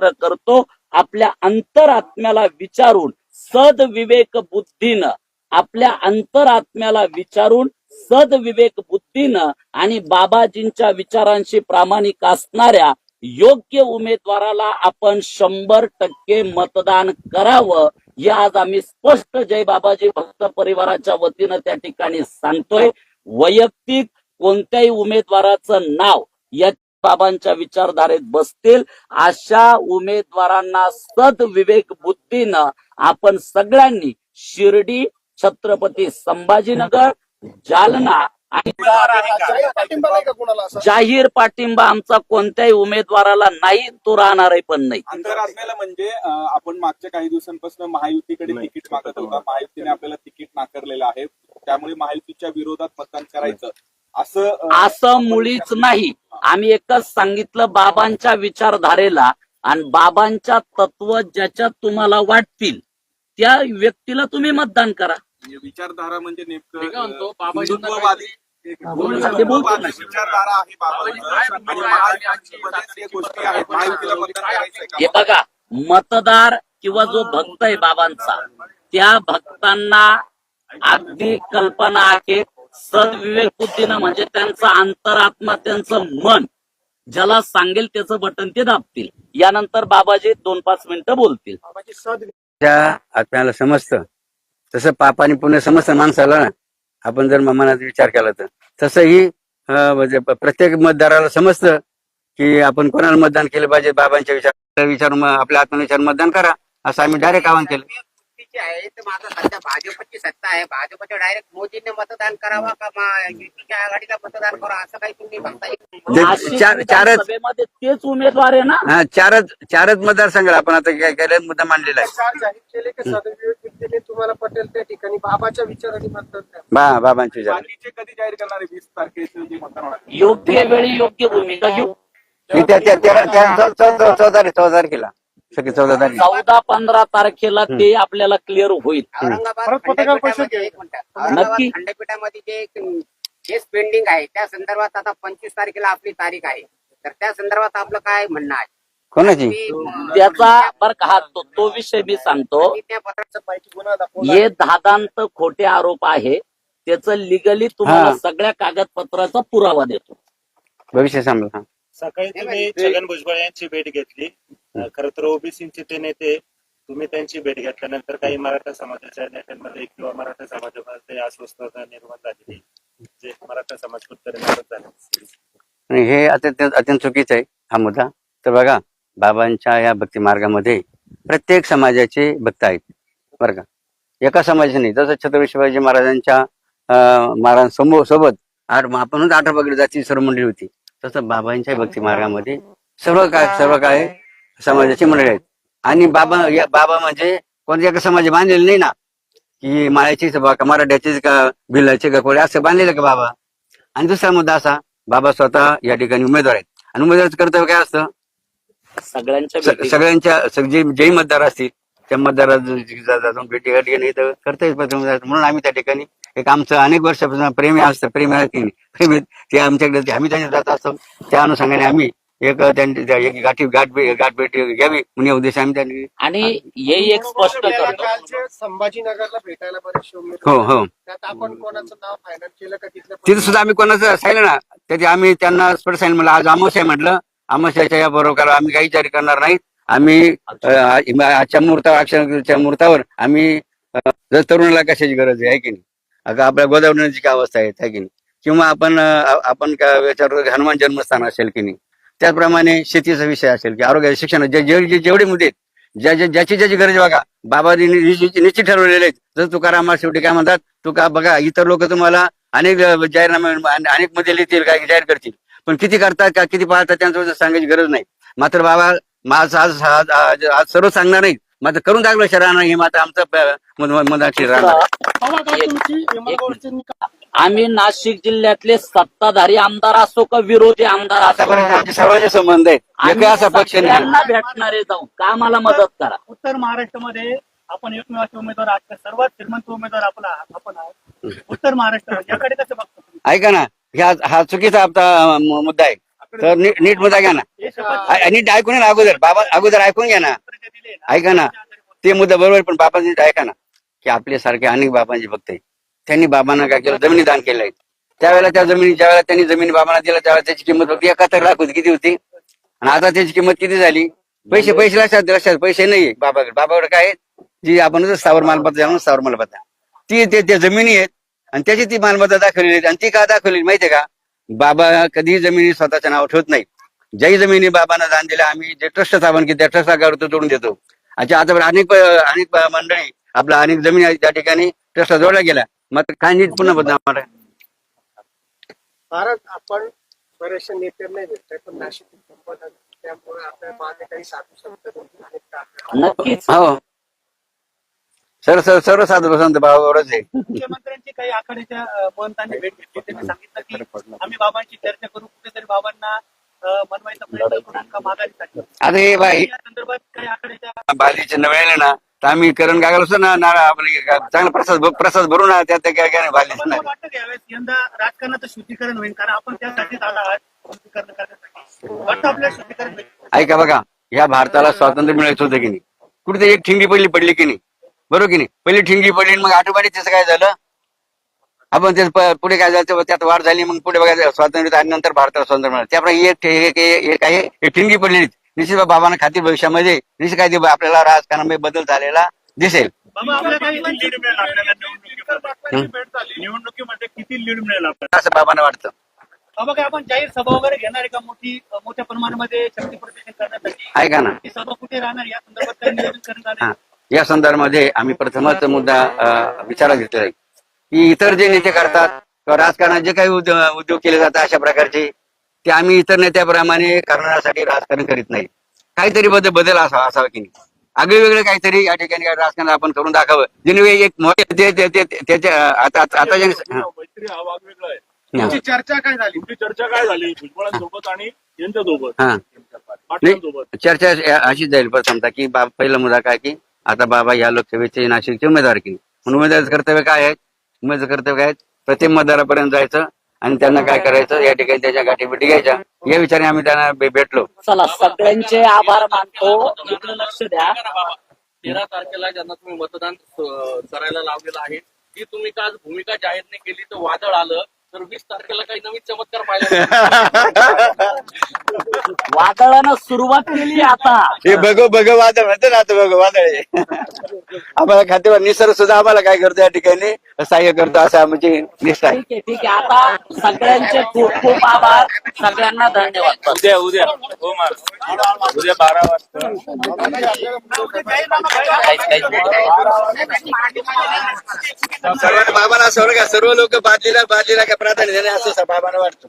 करतो आपल्या अंतरात्म्याला विचारून सदविवेक बुद्धीनं आपल्या अंतरात्म्याला विचारून सदविवेक बुद्धीनं आणि बाबाजींच्या विचारांशी प्रामाणिक असणाऱ्या योग्य उमेदवाराला आपण शंभर टक्के मतदान करावं हे आज आम्ही स्पष्ट जय बाबाजी भक्त परिवाराच्या वतीनं त्या ठिकाणी सांगतोय. वैयक्तिक कोणत्याही उमेदवाराचं नाव या बाबांच्या विचारधारेत बसतील. अशा उमेदवारांना सदविवेक बुद्धीनं आपण सगळ्यांनी शिर्डी छत्रपती संभाजीनगर जालना आणि जाहीर पाठिंबा आमचा कोणत्याही उमेदवाराला नाही तो राहणारही पण नाही. अंतरात्म्याला म्हणजे अं, आपण मागच्या काही दिवसांपासून महायुतीकडे तिकीट मागत होता. महायुतीने आपल्याला तिकीट नाकारलेलं आहे. त्यामुळे महायुतीच्या विरोधात मतदान करायचं. असं असं मुळीच नाही. आम्ही एकच सांगितलं बाबांच्या विचारधारेला आणि बाबांच्या तत्व ज्याच्यात तुम्हाला वाटतील त्या व्यक्तीला तुम्ही मतदान करा. म्हणजे विचारधारा म्हणजे नेमकं हिंदुत्ववादी. विचारधारा आहे बाबांचं. हे का? बघा मतदार किंवा जो भक्त आहे बाबांचा त्या भक्तांना अगदी कल्पना आहे सदविवेक बुद्धीनं म्हणजे त्यांचा अंतरात्मा त्यांचं मन ज्याला सांगेल त्याचं बटन ते दाबतील. यानंतर बाबाजी दोन पाच मिनिटं बोलतील. त्या आत्म्याला समजतं. तसं पाप आणि पुण्य समजतं माणसाला ना आपण जर मनात विचार केला तर. तसंही म्हणजे प्रत्येक मतदाराला समजतं की आपण कोणाला मतदान केलं पाहिजे बाबांच्या विचार विचार आपल्या आत्मविचार मतदान करा असं आम्ही डायरेक्ट आवाहन केलं. युतीची आहे तर माझं सध्या भाजपची सत्ता आहे. भाजपच्या डायरेक्ट मोदींनी मतदान करावा का मा- युतीच्या आघाडीला मतदान करावं असं काही तुम्ही म्हणता येईल ते नाशिक चार- चारच विधानसभेमध्ये तेच उमेदवार आहे ना? हा चारच चारच मतदारसंघाला आपण आता काय केलं मुद्दा मांडलेला आहे. विचार जाहीर केले की सदविवेक बुद्धीने तुम्हाला पटेल त्या ठिकाणी. बाबाच्या विचाराने मतदान करा बा बाबांचे बाकीचे कधी जाहीर करणार आहे? वीस तारखेचं जे मतदान होणार. आहे? योग्य वेळी योग्य भूमिका घेऊ. त्या- त्या- त्या- त्या- चौ- चौ- चौ- चौदा चौदा तारखेला सगळी चौदा तारीख. चौदा पंधरा तारखेला ते आपल्याला क्लिअर होईल. औरंगाबाद परत पत्रकार परिषद खंडपीठामध्ये घ्या. एक मिनिट. औरंगाबाद नक्की. खंडपीठामध्ये जे एक केस पेंडिंग आहे त्या संदर्भात आता पंचवीस तारखेला आपली तारीख आहे. तर त्या संदर्भात आपलं काय म्हणणं आहे? कोणाची? त्याचा बर का हा तो तो विषय मी सांगतो. त्या पत्राचं माहिती गुन्हा दाखवला हे दादांत खोटे आरोप आहे. त्याचं लिगली तुम्हाला हा. सगळ्या कागदपत्राचा पुरावा देतो. भविष्य सांगा सकाळी तुम्ही छगन भुजबळ यांची भेट घेतली. खर तर ओबीसीचे ते नेते तुम्ही त्यांची भेट घेतल्यानंतर काही मराठा समाजाच्या नेत्यांमध्ये किंवा मराठा समाजामध्ये अस्वस्थता निर्माण झालेली जे मराठा समाज झाले आणि हे अत्यंत अत्यंत चुकीचं आहे हा मुद्दा. तर बघा बाबांच्या या भक्ती मार्गामध्ये प्रत्येक समाजाचे भक्त आहेत. बरं का? एका समाजाचे नाही. जसं छत्रपती शिवाजी महाराजांच्या अं, महाराजांसमोर सोबत आठ आपणच अठरा पगडी जाती सर्व मंडळी होती. तसं बाबांच्या भक्ती मार्गामध्ये सर्व काय सर्व काय समाजाची मंडळी आहेत आणि बाबा या बाबा म्हणजे कोणत्या एका समाज बांधलेले नाही ना की माळ्याचीच बा का मराठ्याचीच का भिलाचे का कोणी असं बांधलेलं का बाबा आणि दुसरा मुद्दा असा बाबा स्वतः या ठिकाणी उमेदवार आहेत आणि उमेदवाराचं कर्तव्य काय असतं सगळ्यांच्या सगळ्यांच्या जे मतदार असतील त्या मतदारात जाऊन भेटी गाठी घेणे तर कर्तव्य पत्र म्हणून आम्ही त्या ठिकाणी एक आमचं अनेक वर्षापासून प्रेमी असतं प्रेमी आहे की नाही? प्रेमी ते आमच्याकडे आम्ही त्यांच्या जात असतो त्या अनुषंगाने आम्ही एक त्यांची त्या एक गाठी गाठ गाठ भेट घ्यावी म्हणून या उद्देश आम्ही त्यांनी आणि हे एक स्पष्ट करतो. संभाजीनगरला भेटायला बरेचसे हो हो. आपण कोणाचं नाव फायनल केलं का तिथे सुद्धा आम्ही कोणाचं सांगितलं ना. त्याचे आम्ही त्यांना स्पष्ट सांगितलं. मला आज अमावस्या आहे म्हटलं. अमावस्याच्या या बरोबर आम्ही काही जारी करणार नाहीत आम्ही आजच्या मुहूर्तावर अक्षरच्या मुहूर्तावर आम्ही जर तरुणाला कशाची गरज आहे की नाही? अगं आपल्या गोदावरी नदीची काय अवस्था आहे की नाही? किंवा आपण आपण काय याच्यावर हनुमान जन्मस्थान असेल की नाही? त्याचप्रमाणे शेतीचा विषय असेल की आरोग्य शिक्षण जे जे- जेवढे मुद्दे आहेत, ज्या ज्या- ज्याची ज्याची गरज आहे बघा बाबाजी निश्चित ठरवलेले आहेत. जर तुकाराम शेवटी काय म्हणतात तू का बघा इतर लोक तुम्हाला अनेक जाहीरनामे अनेकमध्ये लिहितील काय जाहीर करतील. पण किती करतात का किती पाळतात त्यांचं सांगायची गरज नाही. मात्र बाबा माझं आज- आज सर्व सांगणार नाही मात्र करून दाखलं शहरानं हे मात्र आमचं मताची राहणार. आम्ही नाशिक जिल्ह्यातले सत्ताधारी आमदार असो का विरोधी आमदार असो. सर्वांचे संबंध एका असा पक्ष भेटणारे जाऊ. का मला मदत करा. उत्तर महाराष्ट्रामध्ये आपण एकमेव असे उमेदवार आहात? सर्वात श्रीमंत उमेदवार आहात आपण आहात. उत्तर महाराष्ट्रामध्ये याकडे कसं बघतो? ऐका ना ह्या हा चुकीचा आपला म- मुद्दा आहे. तर नीट नीट मुद्दा घ्या ना. नीट ऐकून अगोदर. बाबा अगोदर ऐकून घ्या ना. ऐका ना. ते मुद्दा बरोबर पण बाबांनी ऐका ना की आपल्यासारखे अनेक बाबांचे भक्त त्यांनी बाबांना काय केलं? जमिनी दान केलंय त्यावेळेला त्या जमिनी ज्यावेळेला त्यांनी जमिनी बाबांना दिल्या त्यावेळेला त्याची किंमत होती एकाहत्तर लाख होती किती होती? आणि आता त्याची किंमत किती झाली? पैसे पैसे लक्षात लक्षात. पैसे नाही बाबाकडे. बाबाकडे काय आहे? जी आपण सावर स्थावर मालमत्ता जाणून स्थावर मालमत्ता. ती ते त्या जमिनी आहेत आणि त्याची ती मालमत्ता दाखवलेली आहे आणि ती का दाखवलेली माहितीये का? बाबा कधी जमिनी स्वतःच्या नाव ठेवत नाही ज्याही जमिनी बाबांना दान दिल्या आम्ही जे ट्रस्ट स्थापन केली त्या ट्रस्ट तो जोडून देतो. अच्छा आता अनेक अनेक मंडळी आपल्या अनेक जमिनी त्या ठिकाणी ट्रस्ट जोडल्या गेल्या मग काय नीट पुन्हा बद्दल आम्हाला. भारत आपण बरेचसे नेते नाही भेटतोय पण नाशिक संपत आहे. त्यामुळे आपल्या मागे काही साधू संत हो. सर्व सर्व सर्व साधू संत बाबावरच आहे. मुख्यमंत्र्यांची काही आखाड्याच्या महंतांनी भेट घेतली. त्यांनी सांगितलं की आम्ही बाबांची चर्चा करू आता हे बाई बालीचे नवेले ना तर आम्ही करण कागल असतो ना ना आपले चांगला प्रसाद प्रसाद भरू ना त्या काय काय यावेळेस यंदा राजकारणाचं शुद्धीकरण होईल कारण आपण आला आहात. होईल ऐका बघा या भारताला स्वातंत्र्य मिळायचं होतं की नाही? कुठे एक ठिंगी पहिली पडली की नाही? बरोबर की नाही? पहिली ठिंगी पडली मग ऑटोमॅटिक त्याचं काय झालं? आपण ते पुढे काय झालं त्यात वाढ झाली मग पुढे बघायचं स्वातंत्र्य आणि नंतर भारताला स्वातंत्र्य मिळालं. त्याप्रमाणे एक ठे- एक एक आहे एक ठिंगी पडली निश्चित बाबांना खातील भविष्यामध्ये निश्चित काय आपल्याला राजकारणामध्ये बदल झालेला दिसेल. निवडणुकीमध्ये. किती लीड मिळेल आपल्याला? असं बाबांना वाटतं. बाबा काय आपण जाहीर सभा वगैरे घेणार आहे का? मोठी मोठ्या प्रमाणामध्ये शक्ती प्रदर्शन करण्यासाठी. ऐका ना. सभा कुठे राहणार या संदर्भात काही नियोजन करण्यात आले या संदर्भामध्ये आम्ही प्रथमच मुद्दा विचारात घेतलेला आहे. की इतर जे नेते करतात किंवा राजकारणात जे काही उद्यो- उद्योग केले जातात अशा प्रकारचे ते आम्ही इतर नेत्याप्रमाणे करण्यासाठी राजकारण करीत नाही. काहीतरी बदल बदल असावा असावा की नाही. आगळे वेगळे काहीतरी या ठिकाणी राजकारण आपण करून दाखवावं. जेणे एक मोठे ते- ते- ते- ते- त्याच्या आता आता जे चर्चा काय झाली? चर्चा काय झाली? भुजबळांसोबत आणि यांच्यासोबत? चर्चा अशीच जाईल प्रथमता की पहिला मुद्दा काय की आता बाबा या लोकसभेचे नाशिकचे उमेदवार की म्हणून उमेदवाराचं कर्तव्य काय आहे? उमेदवार कर्तव्य काय आहे? प्रत्येक मतदारापर्यंत जायचं आणि त्यांना काय करायचं? या ठिकाणी त्याच्या गाठीभेटी घ्यायच्या. या विचाराने आम्ही त्यांना भेटलो. चला सगळ्यांचे आभार मानतो. इकडे लक्ष द्या. तेरा तारखेला ज्यांना तुम्ही मतदान करायला लावलेलं आहे ती तुम्ही का आज भूमिका जाहीर नाही केली तर वादळ आलं तर वीस तारखेला काही नवीन चमत्कार पाहिला वादळानं सुरुवात केली आता. हे बघ बघ वादळ म्हणते ना आता बघ वादळ आहे. आम्हाला खातेवर निसर्ग सुद्धा आम्हाला काय करतो या ठिकाणी? सहाय्य करतो असं आमची निष्ठा आहे. ठीक आहे ठीक आहे. आता सगळ्यांचे खूप खूप आभार. सगळ्यांना धन्यवाद. उद्या उद्या. हो महाराज उद्या बारा वाजता. सर्वांना बाबाला सर्व सर्व लोक बादलीला बादलीला काय प्राधान्य देणे असं बाबांना वाटतं.